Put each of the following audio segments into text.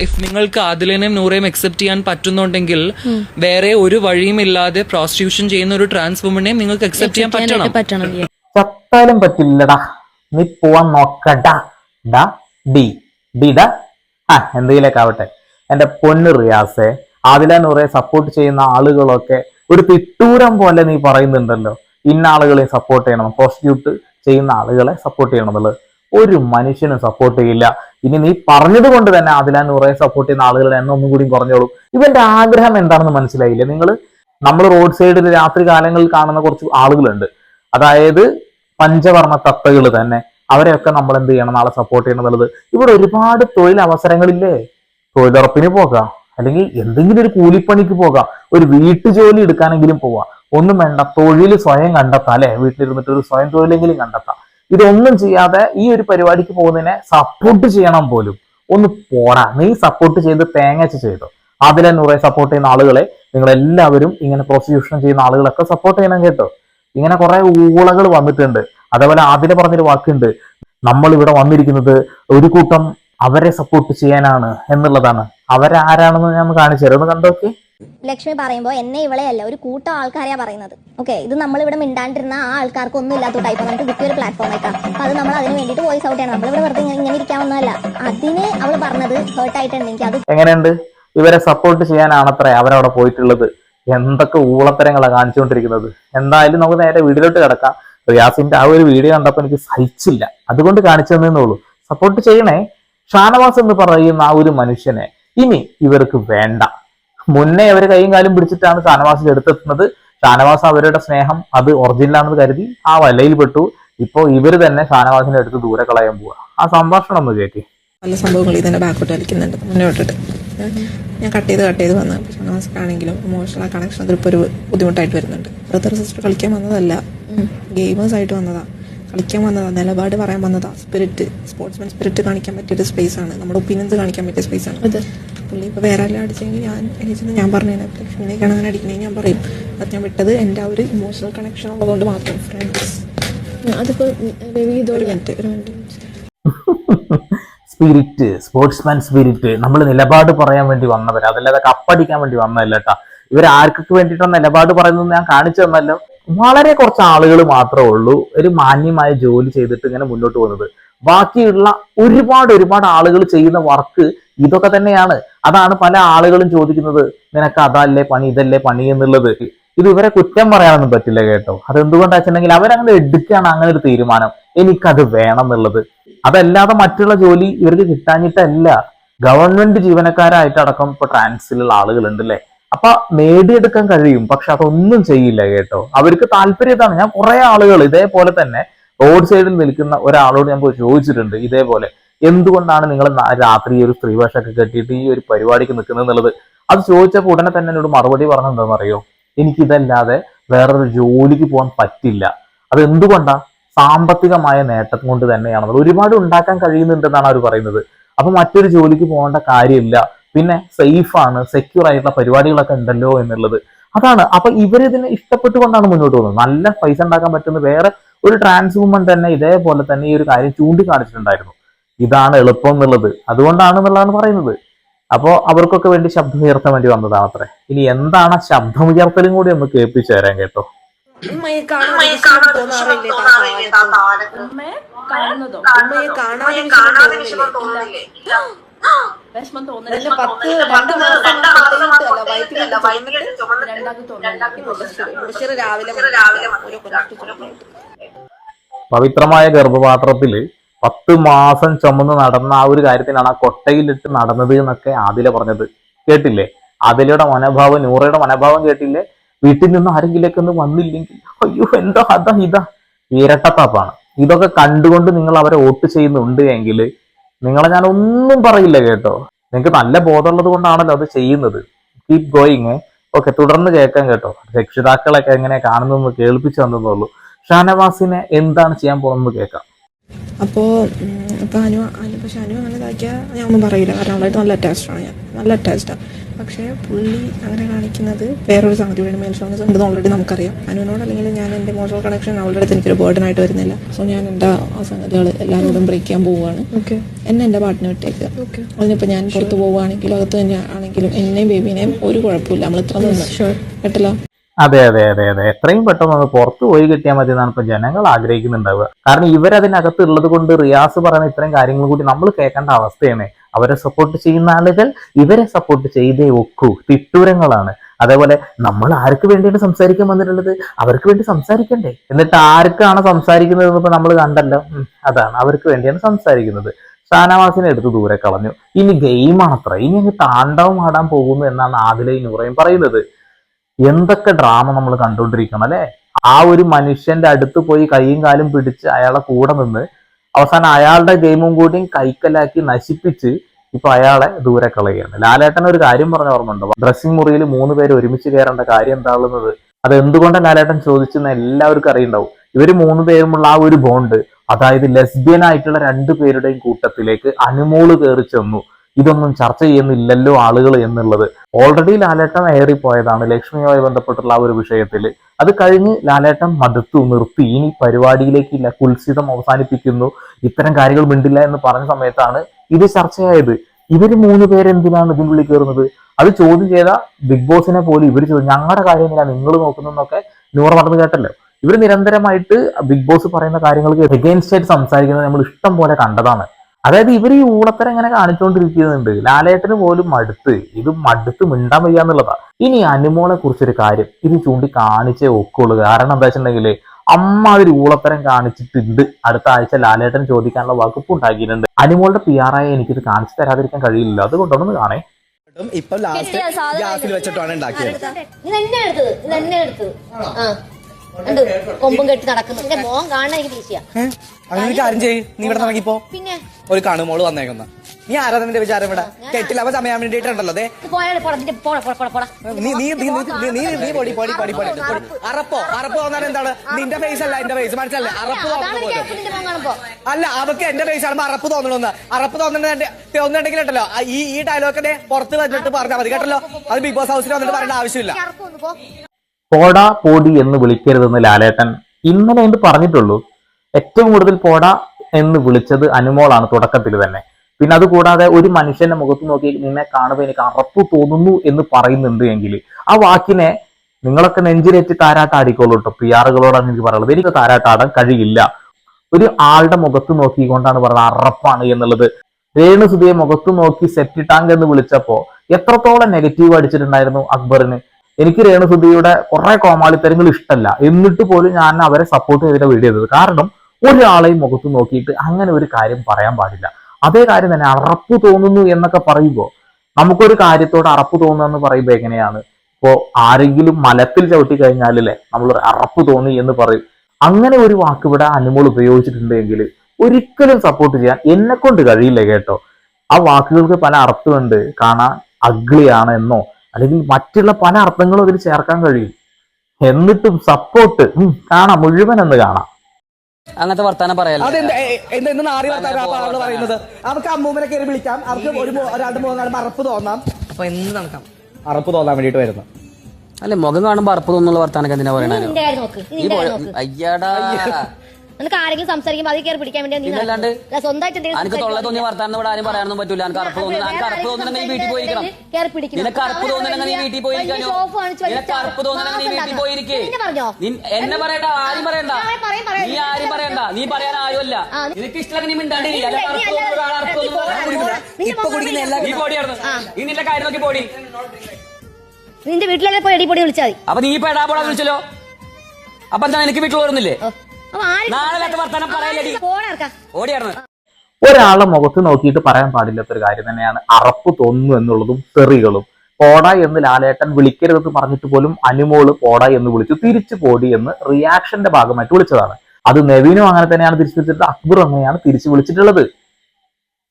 If നിങ്ങൾക്ക് ആദിലിനെയും നൂറേയും accept ചെയ്യാൻ പറ്റുന്നുണ്ടെങ്കിൽ വേറെ ഒരു വഴിയും ഇല്ലാതെ പ്രോസ്റ്റിറ്റ്യൂഷൻ ചെയ്യുന്ന ഒരു ട്രാൻസ് വുമനെയും നിങ്ങൾക്ക് അക്സെപ്റ്റ് ചെയ്യാൻ പറ്റണം. ചത്താലും പറ്റില്ലടാ. നീ പോവാൻ നോക്കടാ ഡാ ഡി ഡിഡ. ആ എന്തെങ്കിലുമൊക്കെ ആവട്ടെ. എന്റെ പൊന്ന് റിയാസെ ആദില നൂറെ സപ്പോർട്ട് ചെയ്യുന്ന ആളുകളൊക്കെ ഒരു തിട്ടൂരം പോലെ നീ പറയുന്നുണ്ടല്ലോ. ഇന്ന ആളുകളെ സപ്പോർട്ട് ചെയ്യണം. പ്രോസ്റ്റിറ്റ്യൂട്ട് ചെയ്യുന്ന ആളുകളെ സപ്പോർട്ട് ചെയ്യണം എന്നുള്ളത്. ഒരു മനുഷ്യനും സപ്പോർട്ട് ചെയ്യില്ല. ഇനി നീ പറഞ്ഞത് കൊണ്ട് തന്നെ അതിലാൻ നൂറെ സപ്പോർട്ട് ചെയ്യുന്ന ആളുകളുടെ എണ്ണം ഒന്നും കൂടി കുറഞ്ഞോളും. ഇവന്റെ ആഗ്രഹം എന്താണെന്ന് മനസ്സിലായില്ല? നിങ്ങൾ നമ്മൾ റോഡ് സൈഡിൽ രാത്രി കാലങ്ങളിൽ കാണുന്ന കുറച്ച് ആളുകളുണ്ട്. അതായത് പഞ്ചവർണ തത്തകൾ തന്നെ. അവരെയൊക്കെ നമ്മൾ എന്ത് ചെയ്യണം? നാളെ സപ്പോർട്ട് ചെയ്യണം എന്നുള്ളത്. ഇവിടെ ഒരുപാട് തൊഴിൽ അവസരങ്ങളില്ലേ? തൊഴിലുറപ്പിന് പോകാം. അല്ലെങ്കിൽ എന്തെങ്കിലും ഒരു കൂലിപ്പണിക്ക് പോകാം. ഒരു വീട്ടു ജോലി എടുക്കാനെങ്കിലും പോവാം. ഒന്നും വേണ്ട തൊഴിൽ സ്വയം കണ്ടെത്താം അല്ലെ? വീട്ടിലിരുന്നിട്ട് ഒരു സ്വയം തൊഴിലെങ്കിലും കണ്ടെത്താം. ഇതൊന്നും ചെയ്യാതെ ഈ ഒരു പരിപാടിക്ക് പോകുന്നതിനെ സപ്പോർട്ട് ചെയ്യണം പോലും. ഒന്ന് പോടാ. നീ സപ്പോർട്ട് ചെയ്ത് തേങ്ങച്ച് ചെയ്തു. അതിലെ നൂറെ സപ്പോർട്ട് ചെയ്യുന്ന ആളുകളെ നിങ്ങൾ എല്ലാവരും ഇങ്ങനെ പ്രോസിക്യൂഷൻ ചെയ്യുന്ന ആളുകളൊക്കെ സപ്പോർട്ട് ചെയ്യണം കേട്ടോ. ഇങ്ങനെ കുറെ ഊളകൾ വന്നിട്ടുണ്ട്. അതേപോലെ ആദ്യം പറഞ്ഞൊരു വാക്കുണ്ട്. നമ്മൾ ഇവിടെ വന്നിരിക്കുന്നത് ഒരു കൂട്ടം അവരെ സപ്പോർട്ട് ചെയ്യാനാണ് എന്നുള്ളതാണ്. അവരാരാണെന്ന് ഞാൻ കാണിച്ചു തരാം ഒന്ന് കണ്ടോക്കെ ലക്ഷ്മി പറയുമ്പോൾ എന്നെ ഇവളെ അല്ല ഒരു കൂട്ടം ആൾക്കാരെയാ പറയുന്നത്. ഓക്കെ ഇത് നമ്മൾ ഇവിടെ മിണ്ടാണ്ടിരുന്ന ആ ആൾക്കാർക്ക് ഒന്നും ഇല്ലാത്ത ടൈപ്പ് നമുക്ക് കിട്ടിയ ഒരു പ്ലാറ്റ്ഫോം ആക്കാം അപ്പൊ അത് നമ്മൾ അതിന് വേണ്ടിട്ട് വോയിസ് ഔട്ട് ചെയ്യണം. നമ്മൾ ഇവിടെ വെറുതെ ഇങ്ങനെ ഇങ്ങനെ ഇരിക്കാവുന്നതല്ല. അതിന് അവൾ പറഞ്ഞത് ഹേർട്ട് ആയിട്ടുണ്ടെങ്കിൽ അത് എങ്ങനെയുണ്ട്? ഇവരെ സപ്പോർട്ട് ചെയ്യാനാണത്രേ അവരവിടെ പോയിട്ടുള്ളത്. എന്തൊക്കെ ഊളത്തരങ്ങളാണ് കാണിച്ചുകൊണ്ടിരിക്കുന്നത്. എന്തായാലും നമുക്ക് നേരെ വീട്ടിലോട്ട് കിടക്കാം. റിയാസിന്റെ ആ ഒരു വീഡിയോ കണ്ടപ്പോൾ എനിക്ക് സഹിച്ചില്ല. അതുകൊണ്ട് കാണിച്ചു തന്നേ ഉള്ളൂ. സപ്പോർട്ട് ചെയ്യണേ. ഷാനവാസ് എന്ന് പറയുന്ന ആ ഒരു മനുഷ്യനെ ഇനി ഇവർക്ക് വേണ്ട. മുന്നേ അവർ കൈയും കാലും പിടിച്ചിട്ടാണ് ഷാനവാസിൽ എടുത്തെത്തുന്നത്. ഷാനവാസ് അവരുടെ സ്നേഹം അത് ഒറിജിനലാണെന്ന് കരുതി ആ വലയിൽ പെട്ടു ഇപ്പോ ഇവർ തന്നെ ഷാനവാസിനെ അടുത്ത് ദൂരെ കളയാൻ പോവാ. ആ സംഭാഷണം ഒന്ന് കേട്ടി പല സംഭവങ്ങൾ തന്നെ ബാക്കോട്ട് വലിക്കുന്നുണ്ട്. മുന്നോട്ടിട്ട് ഞാൻ കട്ട് ചെയ്ത് കട്ട് ചെയ്ത് വന്ന് ഷാനവാസിനാണെങ്കിലും ഇമോഷണൽ കണക്ഷൻ അതിലിപ്പോൾ ഒരു ബുദ്ധിമുട്ടായിട്ട് വരുന്നുണ്ട്. ബ്രദർ സിസ്റ്റർ കളിക്കാൻ വന്നതല്ല. ഗെയിമേഴ്സ് ആയിട്ട് വന്നതാ. കളിക്കാൻ വന്നതാണ് നിലപാട് പറയാൻ വന്നതാ. സ്പിരിറ്റ് സ്പോർട്സ്മാൻ സ്പിരിറ്റ് കാണിക്കാൻ പറ്റിയൊരു സ്പേസ് ആണ്. നമ്മുടെ ഒപ്പീനിയൻസ് കാണിക്കാൻ പറ്റിയ സ്പേസ് ആണ്. പുള്ളി ഇപ്പോൾ വേറെ എല്ലാം അടിച്ചെങ്കിൽ ഞാൻ എനിക്ക് ഞാൻ പറഞ്ഞു ലക്ഷ്മിനേക്കാണ് അങ്ങനെ അടിക്കണേ ഞാൻ പറയും. അത് ഞാൻ വിട്ടത് എന്റെ ആ ഒരു ഇമോഷണൽ കണക്ഷൻ ഉള്ളതുകൊണ്ട് മാത്രം ഫ്രണ്ട്സ് അതിപ്പോ രവി ഒരു ഇതോടെ മിനിറ്റ് ഒരു മിനിറ്റ് സ്പിരിറ്റ് സ്പോർട്സ്മാൻ സ്പിരിറ്റ് നമ്മൾ നിലപാട് പറയാൻ വേണ്ടി വന്നവരാ. അതല്ലാതെ കപ്പടിക്കാൻ വേണ്ടി വന്നതല്ല കേട്ടാ ഇവർ ആർക്കൊക്കെ വേണ്ടിയിട്ടാണ് നിലപാട് പറയുന്നത് ഞാൻ കാണിച്ചു തന്നല്ലോ. വളരെ കുറച്ച് ആളുകൾ മാത്രമേ ഉള്ളൂ. ഒരു മാന്യമായ ജോലി ചെയ്തിട്ട് ഇങ്ങനെ മുന്നോട്ട് പോകുന്നത്. ബാക്കിയുള്ള ഒരുപാട് ഒരുപാട് ആളുകൾ ചെയ്യുന്ന വർക്ക് ഇതൊക്കെ തന്നെയാണ്. അതാണ് പല ആളുകളും ചോദിക്കുന്നത് നിനക്ക് അതല്ലേ പണി ഇതല്ലേ പണി എന്നുള്ളത്? ഇത് ഇവരെ കുറ്റം പറയാനൊന്നും പറ്റില്ല കേട്ടോ. അതെന്തുകൊണ്ടാ വെച്ചിട്ടുണ്ടെങ്കിൽ അവരങ്ങനെ എടുക്കുകയാണ് അങ്ങനെ ഒരു തീരുമാനം. എനിക്കത് വേണം എന്നുള്ളത്. അതല്ലാതെ മറ്റുള്ള ജോലി ഇവർക്ക് കിട്ടാഞ്ഞിട്ടല്ല. ഗവൺമെന്റ് ജീവനക്കാരായിട്ട് അടക്കം ഇപ്പൊ ട്രാൻസിലുള്ള ആളുകളുണ്ട് അല്ലേ അപ്പൊ നേടിയെടുക്കാൻ കഴിയും പക്ഷെ അതൊന്നും ചെയ്യില്ല കേട്ടോ. അവർക്ക് താല്പര്യം ഇതാണ്. ഞാൻ കുറെ ആളുകൾ ഇതേപോലെ തന്നെ റോഡ് സൈഡിൽ നിൽക്കുന്ന ഒരാളോട് ഞാൻ ചോദിച്ചിട്ടുണ്ട് ഇതേപോലെ എന്തുകൊണ്ടാണ് നിങ്ങൾ രാത്രി ഒരു ഒരു സ്ത്രീവേഷമൊക്കെ കെട്ടിയിട്ട് ഈ ഒരു പരിപാടിക്ക് നിൽക്കുന്നത് എന്നുള്ളത്? അത് ചോദിച്ചപ്പോൾ ഉടനെ തന്നെ എന്നോട് മറുപടി അറിയോ എനിക്ക് ഇതല്ലാതെ വേറൊരു ജോലിക്ക് പോകാൻ പറ്റില്ല. അത് എന്തുകൊണ്ടാ? സാമ്പത്തികമായ നേട്ടം കൊണ്ട് തന്നെയാണെന്നുള്ളത്. ഒരുപാട് ഉണ്ടാക്കാൻ കഴിയുന്നുണ്ടെന്നാണ് അവർ പറയുന്നത്. അപ്പൊ മറ്റൊരു ജോലിക്ക് പോകേണ്ട കാര്യമില്ല. പിന്നെ സേഫ് ആണ് സെക്യൂർ ആയിട്ടുള്ള പരിപാടികളൊക്കെ ഉണ്ടല്ലോ എന്നുള്ളത്. അതാണ്. അപ്പൊ ഇവരിതിനെ ഇഷ്ടപ്പെട്ടുകൊണ്ടാണ് മുന്നോട്ട് പോകുന്നത്. നല്ല പൈസ ഉണ്ടാക്കാൻ പറ്റുന്ന വേറെ ഒരു ട്രാൻസ് വുമൺ തന്നെ ഇതേപോലെ തന്നെ ഈ ഒരു കാര്യം ചൂണ്ടിക്കാണിച്ചിട്ടുണ്ടായിരുന്നു. ഇതാണ് എളുപ്പം എന്നുള്ളത്. അതുകൊണ്ടാണ് എന്നുള്ളതാണ് പറയുന്നത്. അപ്പോ അവർക്കൊക്കെ വേണ്ടി ശബ്ദം ഉയർത്താൻ വേണ്ടി വന്നതാണ് അത്രേ. ഇനി എന്താണ് ആ ശബ്ദം ഉയർത്തലും കൂടി ഒന്ന് കേൾപ്പിച്ചു തരാൻ കേട്ടോ. ഉമ്മയെ കാണാതെ വിഷമം തോന്നാറില്ലേ താത്ത? ഉമ്മയെ കാണുന്നതോ? വിഷമം കാണാതെ വിഷമം തോന്നുന്നില്ലേ പത്ത് രണ്ട് മാസം വയറ്റിലിട്ട് ചുമന്നിട്ട് തോന്നുന്നു. രാവിലെ പവിത്രമായ ഗർഭപാത്രത്തിൽ പത്ത് മാസം ചുമന്ന് നടന്ന ആ ഒരു കാര്യത്തിനാണ് ആ കൊട്ടയിലിട്ട് നടന്നത് എന്നൊക്കെ ആദില പറഞ്ഞത്. കേട്ടില്ലേ? ആദിലയുടെ മനോഭാവം നൂറയുടെ മനോഭാവം കേട്ടില്ലേ? വീട്ടിൽ നിന്ന് ആരെങ്കിലൊക്കെ ഒന്ന് വന്നില്ലെങ്കിൽ അയ്യോ എന്തോ അതാ ഇതാ. ഇരട്ടത്താപ്പാണ്. ഇതൊക്കെ കണ്ടുകൊണ്ട് നിങ്ങൾ അവരെ വോട്ട് ചെയ്യുന്നുണ്ട് എങ്കിൽ നിങ്ങളെ ഞാൻ ഒന്നും പറയില്ല കേട്ടോ. നിങ്ങൾക്ക് നല്ല ബോധമുള്ളത് കൊണ്ടാണല്ലോ അത് ചെയ്യുന്നത്. കീപ് ഗോയിങ് ഓക്കെ തുടർന്ന് കേൾക്കാൻ കേട്ടോ. രക്ഷിതാക്കളൊക്കെ എങ്ങനെ കാണുന്നതെന്ന് കേൾപ്പിച്ചു തന്നതുള്ളൂ ഷാനവാസിനെ എന്താണ് ചെയ്യാൻ പോകുന്നത് കേൾക്കാം. അപ്പോ ഇപ്പോൾ അനു അനു പക്ഷെ അനു അങ്ങനെ ഇതാക്കിയാൽ ഞാൻ ഒന്നും പറയില്ല. കാരണം അവളായിട്ട് നല്ല അറ്റാച്ച്ഡ് ആണ് ഞാൻ. നല്ല അറ്റാച്ച്ഡാണ് പക്ഷേ പുള്ളി അങ്ങനെ കാണിക്കുന്നത് വേറൊരു സംഗതി ഷോണസ് ഉണ്ടെന്ന് ഓൾറെഡി നമുക്കറിയാം. അനുവിനോട് അല്ലെങ്കിൽ ഞാൻ എന്റെ ഇമോഷണൽ കണക്ഷൻ അവളുടെ അടുത്ത് എനിക്കൊരു ബേർഡൻ ആയിട്ട് വരുന്നില്ല. സോ ഞാൻ എന്റെ ആ സംഗതികൾ എല്ലാവരോടും ബ്രേക്ക് ചെയ്യാൻ പോവുകയാണ്. ഓക്കെ എന്നെ എന്റെ പാട്ടിന് വിട്ടേക്ക്. ഓക്കെ അതിനിപ്പോൾ ഞാൻ പുറത്ത് പോവുകയാണെങ്കിലും അകത്ത് തന്നെ ആണെങ്കിലും എന്നെയും ബേബിനെയും ഒരു കുഴപ്പമില്ല നമ്മൾ ഇത്ര നിന്ന്. കേട്ടല്ലോ? അതെ അതെ അതെ അതെ. എത്രയും പെട്ടെന്ന് ഒന്ന് പുറത്തു പോയി കിട്ടിയാൽ മതി എന്നാണ് ഇപ്പൊ ജനങ്ങൾ ആഗ്രഹിക്കുന്നുണ്ടാവുക. കാരണം ഇവരതിനകത്ത് ഉള്ളത് കൊണ്ട് റിയാസ് പറയുന്ന ഇത്രയും കാര്യങ്ങൾ കൂടി നമ്മൾ കേൾക്കേണ്ട അവസ്ഥയാണ്. അവരെ സപ്പോർട്ട് ചെയ്യുന്ന ആളുകൾ ഇവരെ സപ്പോർട്ട് ചെയ്തേ ഒക്കൂ. തിട്ടൂരങ്ങളാണ്. അതേപോലെ നമ്മൾ ആർക്ക് വേണ്ടിയാണ് സംസാരിക്കാൻ വന്നിട്ടുള്ളത്? അവർക്ക് വേണ്ടി സംസാരിക്കണ്ടേ? എന്നിട്ട് ആർക്കാണ് സംസാരിക്കുന്നത് ഇപ്പൊ നമ്മൾ കണ്ടല്ലോ. അതാണ്. അവർക്ക് വേണ്ടിയാണ് സംസാരിക്കുന്നത്. ഷാനവാസിനെ എടുത്ത് ദൂരെ കളഞ്ഞു. ഇനി ഗെയിം അത്ര ഇനി അങ്ങ് താണ്ഡവം ആടാൻ പോകുന്നു എന്നാണ് ആദിലയും നൂറയും പറയുന്നത്. എന്തൊക്കെ ഡ്രാമ നമ്മൾ കണ്ടുകൊണ്ടിരിക്കണം അല്ലെ? ആ ഒരു മനുഷ്യന്റെ അടുത്ത് പോയി കൈയും കാലും പിടിച്ച് അയാളെ കൂടെ നിന്ന് അവസാനം അയാളുടെ ഗെയിമും കൂടിയും കൈക്കലാക്കി നശിപ്പിച്ച് ഇപ്പൊ അയാളെ ദൂരെ കളയുകയാണ്. ലാലേട്ടൻ ഒരു കാര്യം പറഞ്ഞ ഓർമ്മയുണ്ടോ ഡ്രസ്സിംഗ് മുറിയിൽ മൂന്ന് പേര് ഒരുമിച്ച് കയറേണ്ട കാര്യം എന്താളുന്നത് അത് എന്തുകൊണ്ട് ലാലേട്ടൻ ചോദിച്ചെന്ന് എല്ലാവർക്കും അറിയുണ്ടാവും. ഇവർ മൂന്ന് പേരുമുള്ള ആ ഒരു ബോണ്ട് അതായത് ലെസ്ബിയൻ ആയിട്ടുള്ള രണ്ടു പേരുടെയും കൂട്ടത്തിലേക്ക് അനുമോൾ കയറി ചെന്നു. ഇതൊന്നും ചർച്ച ചെയ്യുന്നില്ലല്ലോ ആളുകൾ എന്നുള്ളത്. ഓൾറെഡി ലാലേട്ടൻ ഏറിപ്പോയതാണ്. ലക്ഷ്മിയുമായി ബന്ധപ്പെട്ടുള്ള ആ ഒരു വിഷയത്തിൽ. അത് കഴിഞ്ഞ് ലാലേട്ടൻ മതത്തു നിർത്തി. ഇനി പരിപാടിയിലേക്കില്ല. കുൽസിതം അവസാനിപ്പിക്കുന്നു. ഇത്തരം കാര്യങ്ങൾ മിണ്ടില്ല എന്ന് പറഞ്ഞ സമയത്താണ് ഇത് ചർച്ചയായത്. ഇവർ മൂന്ന് പേരെന്തിനാണ് ഇതിനുള്ളിൽ കയറുന്നത്? അത് ചോദ്യം ചെയ്ത ബിഗ് ബോസിനെ പോലും ഇവർ ചോദിച്ചു ഞങ്ങളുടെ കാര്യം എന്തിനാ നിങ്ങൾ നോക്കുന്നതെന്നൊക്കെ നൂറ് പറഞ്ഞ് കേട്ടല്ലോ. ഇവർ നിരന്തരമായിട്ട് ബിഗ് ബോസ് പറയുന്ന കാര്യങ്ങൾക്ക് എഗെയിൻസ്റ്റ് ആയിട്ട് സംസാരിക്കുന്നത് നമ്മൾ ഇഷ്ടം പോലെ കണ്ടതാണ്. അതായത് ഇവർ ഈ ഊളത്തരം ഇങ്ങനെ കാണിച്ചുകൊണ്ടിരിക്കുന്നുണ്ട് ലാലേട്ടന് പോലും മടുത്ത്. ഇത് മടുത്ത് മിണ്ടാൻ വയ്യ എന്നുള്ളതാ. ഇനി അനുമോളെ കുറിച്ചൊരു കാര്യം ഇത് ചൂണ്ടി കാണിച്ചേ ഒക്കുള്ളൂ. കാരണം എന്താ വെച്ചിട്ടുണ്ടെങ്കിൽ അമ്മ ഒരു ഊളത്തരം കാണിച്ചിട്ടുണ്ട്. അടുത്ത ആഴ്ച ലാലേട്ടൻ ചോദിക്കാനുള്ള വകുപ്പ് ഉണ്ടാക്കിയിട്ടുണ്ട്. അനുമോളുടെ പി ആർ ആയി എനിക്കിത് കാണിച്ചു തരാതിരിക്കാൻ കഴിയില്ല. അതുകൊണ്ടൊന്ന് കാണേ. ഇപ്പൊ ലാസ്റ്റ് ഗ്യാസിൽ വെച്ചിട്ടാണ് ഉണ്ടാക്കിയത്. ഉണ്ട്. കൊമ്പും കെട്ടി നടക്കുന്നു. എന്റെ മോൻ കാണാൻ എനിക്ക് ദേഷ്യ അങ്ങനെ കാര്യം ചെയ്യ്. നീ ഇവിടെ നടക്കിപ്പോ പിന്നെ? ഒരു കാണുമോൾ വന്നേക്കുന്ന. നീ ആരാധനന്റെ നിന്റെ വിചാരം ഇവിടെ? അവ ചമയാൻ വേണ്ടിട്ടുണ്ടല്ലോ അതെ നീ നീ നീ നീ- നീ നീ പൊടി പൊടി പൊടി പൊടി അറപ്പോ അറപ്പ്. തോന്നാൻ എന്താണ്? നിന്റെ ഫേസ് അല്ല എന്റെ ഫേസ് മനസ്സിലല്ലേ അറപ്പ് തോന്നുന്നു അല്ല അവക്ക് എന്റെ ഫേസ് ആണ് അറപ്പ് തോന്നണമെന്ന് അറപ്പ് തോന്നണ്ടെങ്കിൽ തോന്നുന്നുണ്ടെങ്കിൽ കേട്ടല്ലോ ഈ ഈ ഡയലോഗ് തന്നെ പുറത്ത് വന്നിട്ട് പറഞ്ഞാൽ മതി. കേട്ടല്ലോ? അത് ബിഗ് ബോസ് ഹൗസിൽ വന്നിട്ട് പറയേണ്ട ആവശ്യമില്ല. പോടാ പോടി എന്ന് വിളിക്കരുതെന്ന് ലാലേട്ടൻ ഇന്നലെ എന്ത് പറഞ്ഞിട്ടുള്ളൂ? ഏറ്റവും കൂടുതൽ പോടാ എന്ന് വിളിച്ചത് അനുമോളാണ് തുടക്കത്തിൽ തന്നെ. പിന്നെ അതുകൂടാതെ ഒരു മനുഷ്യന്റെ മുഖത്ത് നോക്കി നിന്നെ കാണുമ്പോൾ എനിക്ക് അറപ്പ് തോന്നുന്നു എന്ന് പറയുന്നുണ്ട് എങ്കിൽ ആ വാക്കിനെ നിങ്ങളൊക്കെ നെഞ്ചിലേറ്റ് താരാട്ടാടിക്കോളൂ കേട്ടോ പി ആറുകളോടാണ് എനിക്ക് പറയുള്ളത് എനിക്ക് താരാട്ടാടാൻ കഴിയില്ല. ഒരു ആളുടെ മുഖത്ത് നോക്കിക്കൊണ്ടാണ് പറയുന്നത് അറപ്പാണ് എന്നുള്ളത്. രേണുസുതിയെ മുഖത്ത് നോക്കി സെറ്റ് ടാങ്ക് എന്ന് വിളിച്ചപ്പോ എത്രത്തോളം നെഗറ്റീവ് അടിച്ചിട്ടുണ്ടായിരുന്നു അക്ബറിന്? എനിക്ക് രേണുസുദ്ധിയുടെ കുറെ കോമാളിത്തരങ്ങൾ ഇഷ്ടമല്ല എന്നിട്ട് പോലും ഞാൻ അവരെ സപ്പോർട്ട് ചെയ്തിട്ട് വീഡിയോ ചെയ്തത്. കാരണം ഒരാളെയും മുഖത്ത് നോക്കിയിട്ട് അങ്ങനെ ഒരു കാര്യം പറയാൻ പാടില്ല. അതേ കാര്യം തന്നെ അറപ്പ് തോന്നുന്നു എന്നൊക്കെ പറയുമ്പോൾ നമുക്കൊരു കാര്യത്തോട് അറപ്പ് തോന്നുന്നു എന്ന് പറയുമ്പോൾ എങ്ങനെയാണ്? ഇപ്പോ ആരെങ്കിലും മലത്തിൽ ചവിട്ടി കഴിഞ്ഞാലേ നമ്മൾ അറപ്പ് തോന്നി എന്ന് പറയും. അങ്ങനെ ഒരു വാക്ക് ഇവിടെ അനുമോൾ ഉപയോഗിച്ചിട്ടുണ്ട് എങ്കിൽ ഒരിക്കലും സപ്പോർട്ട് ചെയ്യാൻ എന്നെ കൊണ്ട് കഴിയില്ല കേട്ടോ. ആ വാക്കുകൾക്ക് പല അർത്ഥമുണ്ട് കാണാൻ അഗ്ലിയാണ് എന്നോ അല്ലെങ്കിൽ മറ്റുള്ള പല അർത്ഥങ്ങളും അതിൽ ചേർക്കാൻ കഴിയും. എന്നിട്ടും സപ്പോർട്ട് കാണാം മുഴുവൻ എന്ന് കാണാം. അങ്ങനത്തെ വർത്താനം ആൾ പറയുന്നത്? അവർക്ക് അമ്മൂമ്മനെ കയറി വിളിക്കാം. അവർക്ക് ഒരു മൂ- രണ്ട് മൂന്ന് നാല് തോന്നാം. അപ്പൊ എന്ത് നടക്കാം. അറപ്പ് തോന്നാൻ വേണ്ടിട്ട് വരുന്നു. അല്ലെ മുഖം കാണുമ്പോ അറപ്പ് തോന്നുള്ള വർത്താനൊക്കെ എന്തിനാ പറയണോ? അയ്യാടാ. നിനക്ക് ആരെങ്കിലും സംസാരിക്കുമ്പോൾ അതിൽ കയറി പിടിക്കാൻ വേണ്ടി നീ പിന്നല്ലാണ്ട് നടക്കുന്നത്. അല്ല, സ്വന്തമായിട്ട് എന്തെങ്കിലും എനിക്ക് തൊള്ള സംസാരിക്കുമ്പോൾ വർത്താനം ഇവിടെ ആരും പറയാനൊന്നും പറ്റൂല എനിക്ക് അറപ്പ് തോന്നുന്നു എനിക്ക് അറപ്പ് തോന്നുന്നുണ്ടെങ്കിൽ നീ വീട്ടിൽ പോയിരിക്കണം കയറി പിടിക്കുന്നു. നിനക്ക് അറപ്പ് അവൻ തോന്നുന്നുണ്ടെങ്കിൽ നീ വലിയ- വീട്ടിൽ പോയിരിക്കാനോ വലിയ ഷോപ്പ് കാണിച്ച് വലിയ നിനക്ക് അറപ്പ് തോന്നുന്നുണ്ടെങ്കിൽ നീ വീട്ടിൽ മാസം പോയിരിക്കേ നിന്നെ പറഞ്ഞോ? നിൻ- എന്നെ പറയണ്ട ആരും പറയണ്ട ഞാൻ പറയും, പറയും. നീ ആരും പറയണ്ട നീ പറയാൻ ആരുമല്ല ആ. നിനക്ക് ഇഷ്ടമൊക്കെ നീ മിണ്ടാണ്ടിരില്ല നീ അല്ല അറപ്പ് തോന്നുന്ന ഒരാൾ അറപ്പ് തോന്നുന്ന ഒരാൾ പോടാ, കുടിക്കില്ല. നിന്റെ ഇപ്പൊ കുടിക്കുന്ന എല്ലാ നീ പോടിയായിരുന്നു ആ. നീ നിന്റെ കാര്യം നോക്കി പോടി നിന്റെ വീട്ടിലുള്ള പോയി അടിപൊടി വിളിച്ചാൽ മതി അപ്പൊ നീ ഇപ്പൊ എടാപോടാ വിളിച്ചല്ലോ അപ്പൊ എന്താ എനിക്ക് വീട്ടിൽ വരുന്നില്ലേ ഓ. ഒരാളെ മുഖത്ത് നോക്കിയിട്ട് പറയാൻ പാടില്ലാത്ത ഒരു കാര്യം തന്നെയാണ് അറപ്പ് തോന്നുന്നു എന്നുള്ളതും തെറികളും. പോട എന്ന് ലാലേട്ടൻ വിളിക്കരുതെന്ന് പറഞ്ഞിട്ട് പോലും അനുമോൾ പോട എന്ന് വിളിച്ചു. തിരിച്ചു പോടി എന്ന് റിയാക്ഷന്റെ ഭാഗമായിട്ട് വിളിച്ചതാണ്. അത് നവീനും അങ്ങനെ തന്നെയാണ് തിരിച്ചു വിളിച്ചിട്ട് അക്ബറും അങ്ങനെയാണ് തിരിച്ചു വിളിച്ചിട്ടുള്ളത്.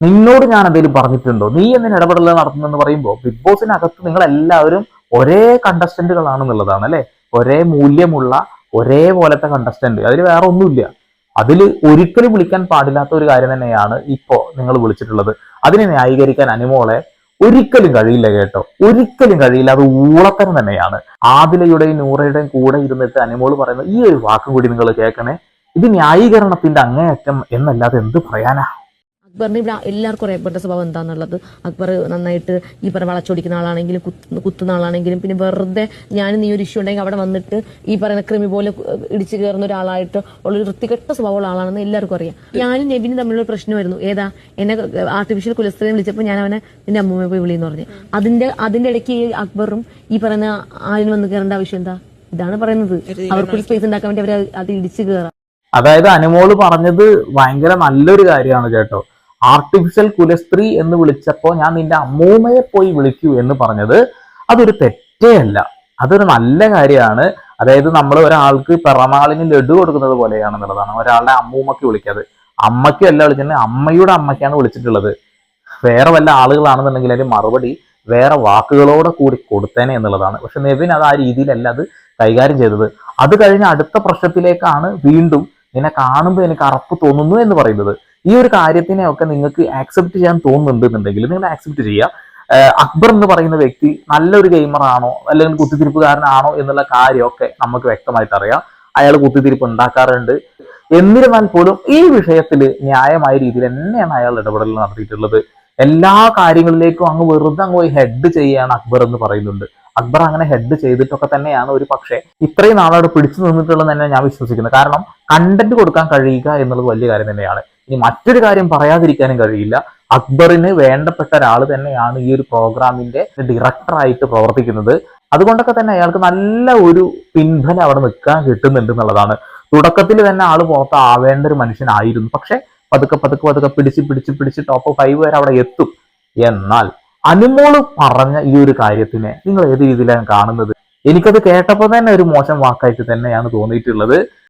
നിന്നോട് ഞാൻ എന്തെങ്കിലും പറഞ്ഞിട്ടുണ്ടോ? നീ എന്തിന് ഇടപെടൽ നടത്തുന്നെന്ന് പറയുമ്പോൾ ബിഗ് ബോസിനകത്ത് നിങ്ങൾ എല്ലാവരും ഒരേ കണ്ടസ്റ്റന്റുകളാണെന്നുള്ളതാണ് അല്ലെ? ഒരേ മൂല്യമുള്ള ഒരേപോലത്തെ കണ്ടസ്റ്റന്റ് അതിൽ വേറെ ഒന്നുമില്ല. അതിൽ ഒരിക്കലും വിളിക്കാൻ പാടില്ലാത്ത ഒരു കാര്യം തന്നെയാണ് ഇപ്പോൾ നിങ്ങൾ വിളിച്ചിട്ടുള്ളത്. അതിനെ ന്യായീകരിക്കാൻ അനുമോളെ ഒരിക്കലും കഴിയില്ല കേട്ടോ. ഒരിക്കലും കഴിയില്ല. അത് ഊളത്തരം തന്നെയാണ്. ആദിലയുടെയും നൂറയുടെയും കൂടെ ഇരുന്നിട്ട് അനുമോൾ പറയുന്ന ഈ ഒരു വാക്കും കൂടി നിങ്ങൾ കേൾക്കണേ. ഇത് ന്യായീകരണത്തിന്റെ അങ്ങേയറ്റം എന്നല്ലാതെ എന്ത് പറയാനാ? അക്ബറിന് ഇവിടെ എല്ലാവർക്കും അറിയാം. അക്ബറിന്റെ സ്വഭാവം എന്താണെന്നുള്ളത് അക്ബർ നന്നായിട്ട് ഈ പറഞ്ഞ വളച്ചൊടിക്കുന്ന ആളാണെങ്കിലും കുത്ത് കുത്തുന്ന ആളാണെങ്കിലും പിന്നെ വെറുതെ ഞാൻ നീ ഒരു ഇഷ്യൂ ഉണ്ടെങ്കിൽ അവിടെ വന്നിട്ട് ഈ പറയുന്ന ക്രിമി പോലെ ഇടിച്ചു കയറുന്ന ഒരാളായിട്ട് ഉള്ളൊരു വൃത്തികെട്ട സ്വഭാവമുള്ള ആളാണെന്ന് എല്ലാവർക്കും അറിയാം. ഞാനും നെബിനും തമ്മിലുള്ള പ്രശ്നമായിരുന്നു ഏതാ? എന്നെ ആർട്ടിഫിഷ്യൽ കുലസ്ത്രീയെ വിളിച്ചപ്പോൾ ഞാൻ അവനെ നിന്റെ അമ്മൂമ്മയെ പോയി വിളിയെന്ന് പറഞ്ഞു. അതിന്റെ അതിന്റെ ഇടയ്ക്ക് ഈ അക്ബറും ഈ പറയുന്ന ആരും വന്ന് കയറേണ്ട ആവശ്യം എന്താ? ഇതാണ് പറയുന്നത്. അവർക്കൊരു സ്പേസ് ഉണ്ടാക്കാൻ വേണ്ടി അവർ അത് ഇടിച്ചു കയറാം. അതായത് അനുമോൾ പറഞ്ഞത് ഭയങ്കര നല്ലൊരു കാര്യമാണ് കേട്ടോ ആർട്ടിഫിഷ്യൽ കുലസ്ത്രീ എന്ന് വിളിച്ചപ്പോൾ ഞാൻ നിന്റെ അമ്മൂമ്മയെ പോയി വിളിക്കൂ എന്ന് പറഞ്ഞത് അതൊരു തെറ്റേ അല്ല. അതൊരു നല്ല കാര്യമാണ്. അതായത് നമ്മൾ ഒരാൾക്ക് പിറന്നാളിന് ലഡു കൊടുക്കുന്നത് പോലെയാണെന്നുള്ളതാണ് ഒരാളുടെ അമ്മൂമ്മക്ക് വിളിക്കാതെ. അമ്മയ്ക്കും അല്ല വിളിച്ചത് അമ്മയുടെ അമ്മയ്ക്കാണ് വിളിച്ചിട്ടുള്ളത്. വേറെ വല്ല ആളുകളാണെന്നുണ്ടെങ്കിൽ അതിന് മറുപടി വേറെ വാക്കുകളോടെ കൂടി കൊടുത്തേനെ എന്നുള്ളതാണ്. പക്ഷെ നെവിൻ അത് ആ രീതിയിലല്ല അത് കൈകാര്യം ചെയ്തത്. അത് കഴിഞ്ഞ് അടുത്ത പ്രശ്നത്തിലേക്കാണ് വീണ്ടും നിന്നെ കാണുമ്പോൾ എനിക്ക് അറപ്പ് തോന്നുന്നു എന്ന് പറയുന്നത്. ഈ ഒരു കാര്യത്തിനെ ഒക്കെ നിങ്ങൾക്ക് ആക്സെപ്റ്റ് ചെയ്യാൻ തോന്നുന്നുണ്ടെന്നുണ്ടെങ്കിൽ നിങ്ങൾ ആക്സെപ്റ്റ് ചെയ്യുക. അക്ബർ എന്ന് പറയുന്ന വ്യക്തി നല്ലൊരു ഗെയിമർ ആണോ അല്ലെങ്കിൽ കുത്തിത്തിരിപ്പുകാരനാണോ എന്നുള്ള കാര്യമൊക്കെ നമുക്ക് വ്യക്തമായിട്ട് അറിയാം. അയാൾ കുത്തിത്തിരിപ്പ് ഉണ്ടാക്കാറുണ്ട്. എന്നിരുന്നാൽ പോലും ഈ വിഷയത്തിൽ ന്യായമായ രീതിയിൽ തന്നെയാണ് അയാൾ ഇടപെടൽ നടത്തിയിട്ടുള്ളത്. എല്ലാ കാര്യങ്ങളിലേക്കും അങ്ങ് വെറുതെ അങ്ങ് പോയി ഹെഡ് ചെയ്യാണ് അക്ബർ എന്ന് പറയുന്നുണ്ട്. അക്ബർ അങ്ങനെ ഹെഡ് ചെയ്തിട്ടൊക്കെ തന്നെയാണ് ഒരു പക്ഷേ ഇത്രയും നാളോട് പിടിച്ചു നിന്നിട്ടുള്ളത് തന്നെ ഞാൻ വിശ്വസിക്കുന്നത്. കാരണം കണ്ടന്റ് കൊടുക്കാൻ കഴിയുക എന്നുള്ളത് വലിയ കാര്യം തന്നെയാണ്. ഇനി മറ്റൊരു കാര്യം പറയാതിരിക്കാനും കഴിയില്ല. അക്ബറിന് വേണ്ടപ്പെട്ട ഒരാൾ തന്നെയാണ് ഈ ഒരു പ്രോഗ്രാമിന്റെ ഡയറക്ടറായിട്ട് പ്രവർത്തിക്കുന്നത്. അതുകൊണ്ടൊക്കെ തന്നെ അയാൾക്ക് നല്ല ഒരു പിൻബലം അവിടെ നിൽക്കാൻ കിട്ടുന്നുണ്ട് എന്നുള്ളതാണ്. തുടക്കത്തിൽ തന്നെ ആൾ പുറത്ത് ആവേണ്ട ഒരു മനുഷ്യനായിരുന്നു. പക്ഷെ പതുക്കെ പതുക്കെ പതുക്കെ പിടിച്ച് പിടിച്ച് പിടിച്ച് ടോപ്പ് ഫൈവ് വരെ അവിടെ എത്തും. എന്നാൽ അനുമോൾ പറഞ്ഞ ഈ ഒരു കാര്യത്തിനെ നിങ്ങൾ ഏത് രീതിയിലാണ് കാണുന്നത്? എനിക്കത് കേട്ടപ്പോൾ തന്നെ ഒരു മോശം വാക്കായിട്ട് തന്നെയാണ് തോന്നിയിട്ടുള്ളത്.